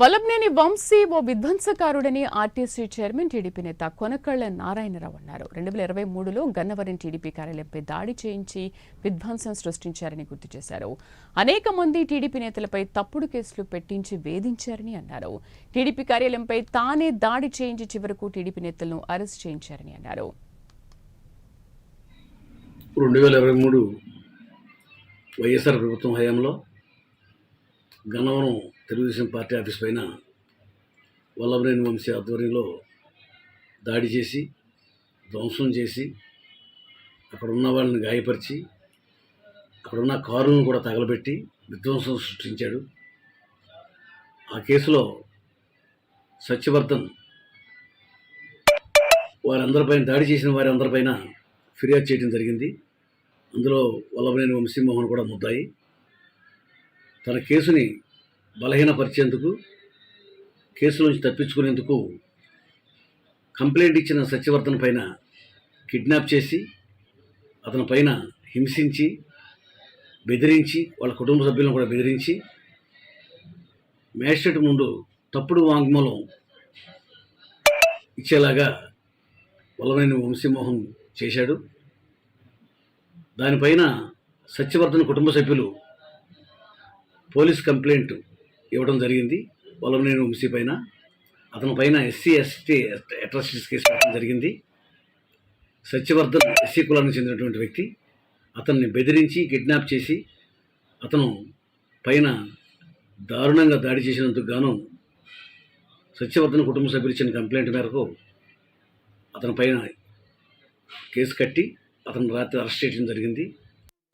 వల్లభనేని వంశీ ఓ విధ్వంసకారుడని RTC chairman TDP నేత కొనకళ్ళ నారాయణరావు అన్నారు. రెండు వేల ఇరవై మూడులో గన్నవరం టీడీపీ కార్యాలయంపై దాడి చేయించి విధ్వంసం సృష్టించారని గుర్తు చేశారు. అనేక మంది టీడీపీ నేతలపై తప్పుడు కేసులు పెట్టించి వేధించారని అన్నారు. టీడీపీ కార్యాలయంపై తానే దాడి చేయించి చివరకు టీడీపీ నేతలను అరెస్ట్ చేయించారని అన్నారు. రెండు వేల ఇరవై మూడు వైఎస్ఆర్ ప్రభుత్వం హయాంలో గన్నవరం తెలుగుదేశం పార్టీ ఆఫీస్ పైన వల్లభనేని వంశీ ఆధ్వర్యంలో దాడి చేసి ధ్వంసం చేసి అక్కడ ఉన్న వాళ్ళని గాయపరిచి అక్కడ ఉన్న కారును కూడా తగలబెట్టి విధ్వంసం సృష్టించాడు. ఆ కేసులో సత్యవర్ధన్ వారందరిపైన దాడి చేసిన వారి అందరిపైన ఫిర్యాదు చేయడం జరిగింది. అందులో వల్లభనేని వంశీమోహన్ కూడా ముద్దాయి. తన కేసుని బలహీనపరిచేందుకు కేసు నుంచి తప్పించుకునేందుకు కంప్లైంట్ ఇచ్చిన సత్యవర్ధన్ పైన కిడ్నాప్ చేసి అతని పైన హింసించి బెదిరించి వాళ్ళ కుటుంబ సభ్యులను కూడా బెదిరించి మ్యాజిస్ట్రేట్ ముందు తప్పుడు వాంగ్మూలం ఇచ్చేలాగా వల్లభనేని వంశీమోహన్ చేశాడు. దానిపైన సత్యవర్ధన్ కుటుంబ సభ్యులు పోలీస్ కంప్లైంట్ ఇవ్వడం జరిగింది. నేను వంశీ పైన అతని పైన ఎస్సీ ఎస్టీ అట్రాసిటీస్ కేసు పెట్టడం జరిగింది. సత్యవర్ధన్ ఎస్సీ కులానికి చెందినటువంటి వ్యక్తి అతన్ని బెదిరించి కిడ్నాప్ చేసి అతను పైన దారుణంగా దాడి చేసినందుకు గాను సత్యవర్ధన్ కుటుంబ సభ్యులు ఇచ్చిన కంప్లైంట్ మేరకు అతని పైన కేసు కట్టి అతను రాత్రి అరెస్ట్ చేయడం జరిగింది.